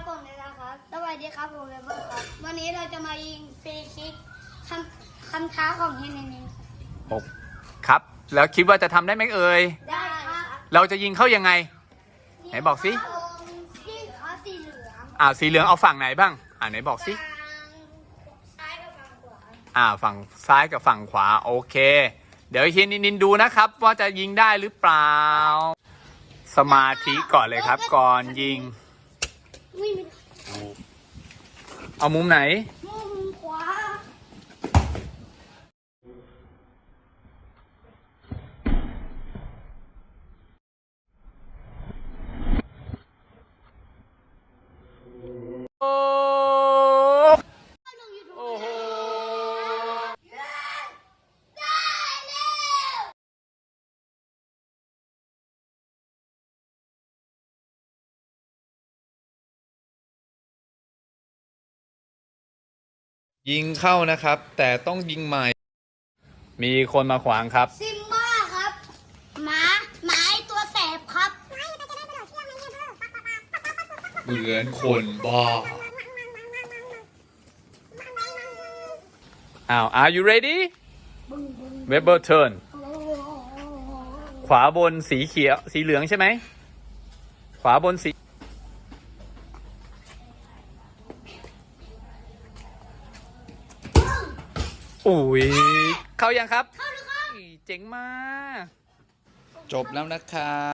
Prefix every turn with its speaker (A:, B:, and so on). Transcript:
A: ครับผมเลยนะครับสวัสดีครับผมเลยครับ วันนี้เราจะมายิงฟรีคิกคำคำท้าของเฮนเนน
B: โอ้ครับ แล้วคิดว่าจะทำได้ไหมเอ่ย
A: ได้ครับ
B: เราจะยิงเข้ายังไง ไหนบอกสิ
A: ที่เขาสีเหลือง
B: อ่าสีเหลืองเอาฝั่งไหนบ้าง อ่าไหนบอกสิ
A: ทางซ้ายกับฝั่งขวา
B: อ่าฝั่งซ้ายกับฝั่งขวาโอเค เดี๋ยวเฮียนินนินดูนะครับ ว่าจะยิงได้หรือเปล่า สมาธิก่อนเลยครับ ก่อนยิง เอามุมไหน
A: มุมขวา
B: โอ้
A: ลงยูทูบ
B: โอ้โห
A: ได้แล้ว
B: ยิงเข้านะครับ แต่ต้องยิงใหม่ มีคนมาขวางครับ
A: ซิมบ้าครับ หมาหมาไอตัวแสบครับ
B: เหมือนคนบ้า อ้าว are you ready Weber turn ขวาบนสีเขียว สีเหลืองใช่ไหม ขวาบนสี อุ้ยเข้ายังครับ
A: เข้าหรือครับ
B: เจ๋งมาก จบแล้วนะครับ